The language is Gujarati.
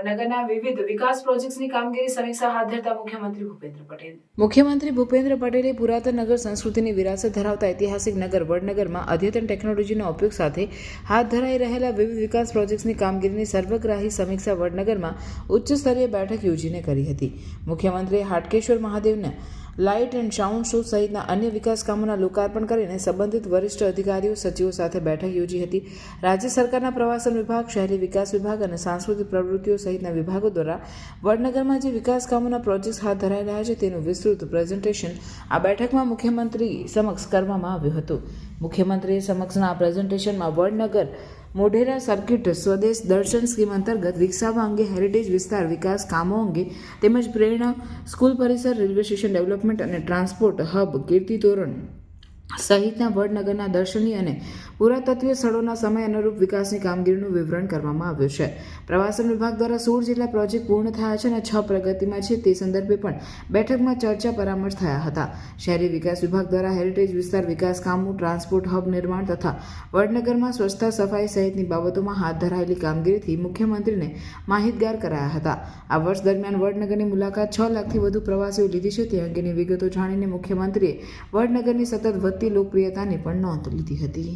વડનગરના વિવિધ વિકાસ પ્રોજેક્ટ્સની કામગીરી સમીક્ષા હાથ ધરતા મુખ્યમંત્રી ભૂપેન્દ્ર પટેલ. મુખ્યમંત્રી ભૂપેન્દ્ર પટેલે પુરાતન નગર સંસ્કૃતિની વિરાસત ધરાવતા ઐતિહાસિક નગર વડનગરમાં અદ્યતન ટેકનોલોજીના ઉપયોગ સાથે હાથ ધરાઈ રહેલા વિવિધ વિકાસ પ્રોજેક્ટ્સની કામગીરીની સર્વગ્રાહી સમીક્ષા વડનગરમાં ઉચ્ચ સ્તરીય બેઠક યોજીને કરી હતી. મુખ્યમંત્રીએ હાટકેશ્વર મહાદેવના લાઇટ એન્ડ સાઉન્ડ શો સહિતના અન્ય વિકાસ કામોના લોકાર્પણ કરીને સંબંધિત વરિષ્ઠ અધિકારીઓ, સચિવો સાથે બેઠક યોજી હતી. રાજ્ય સરકારના પ્રવાસન વિભાગ, શહેરી વિકાસ વિભાગ અને સાંસ્કૃતિક પ્રવૃત્તિઓ સહિતના વિભાગો દ્વારા વડનગરમાં જે વિકાસ કામોના પ્રોજેક્ટ્સ હાથ ધરાઈ રહ્યા છે તેનું વિસ્તૃત પ્રેઝન્ટેશન આ બેઠકમાં મુખ્યમંત્રી સમક્ષ કરવામાં આવ્યું હતું. મુખ્યમંત્રી સમક્ષના આ પ્રેઝન્ટેશનમાં વડનગર મોઢેરા સર્કિટ સ્વદેશ દર્શન સ્કીમ અંતર્ગત વિકસાવવા અંગે હેરિટેજ વિસ્તાર વિકાસ કામો અંગે તેમજ પ્રેરણા સ્કૂલ પરિસર રેલવે સ્ટેશન ડેવલપમેન્ટ અને ટ્રાન્સપોર્ટ હબ કીર્તિ તોરણ સહિતના વડનગરના દર્શનીય અને પુરાતત્વીય સ્થળોના સમય અનુરૂપ વિકાસની કામગીરીનું વિવરણ કરવામાં આવ્યું છે. પ્રવાસન વિભાગ દ્વારા સોળ જેટલા પ્રોજેક્ટ પૂર્ણ થયા છે અને છ પ્રગતિમાં છે તે સંદર્ભે પણ બેઠકમાં ચર્ચા પરામર્શ થયા હતા. શહેરી વિકાસ વિભાગ દ્વારા હેરિટેજ વિસ્તાર વિકાસ કામો, ટ્રાન્સપોર્ટ હબ નિર્માણ તથા વડનગરમાં સ્વચ્છતા સફાઈ સહિતની બાબતોમાં હાથ ધરાયેલી કામગીરીથી મુખ્યમંત્રીને માહિતગાર કરાયા હતા. આ વર્ષ દરમિયાન વડનગરની મુલાકાત છ લાખથી વધુ પ્રવાસીઓ લીધી છે. તે અંગેની વિગતો જાણીને મુખ્યમંત્રીએ વડનગરની સતત વધતી લોકપ્રિયતાની પણ નોંધ લીધી હતી.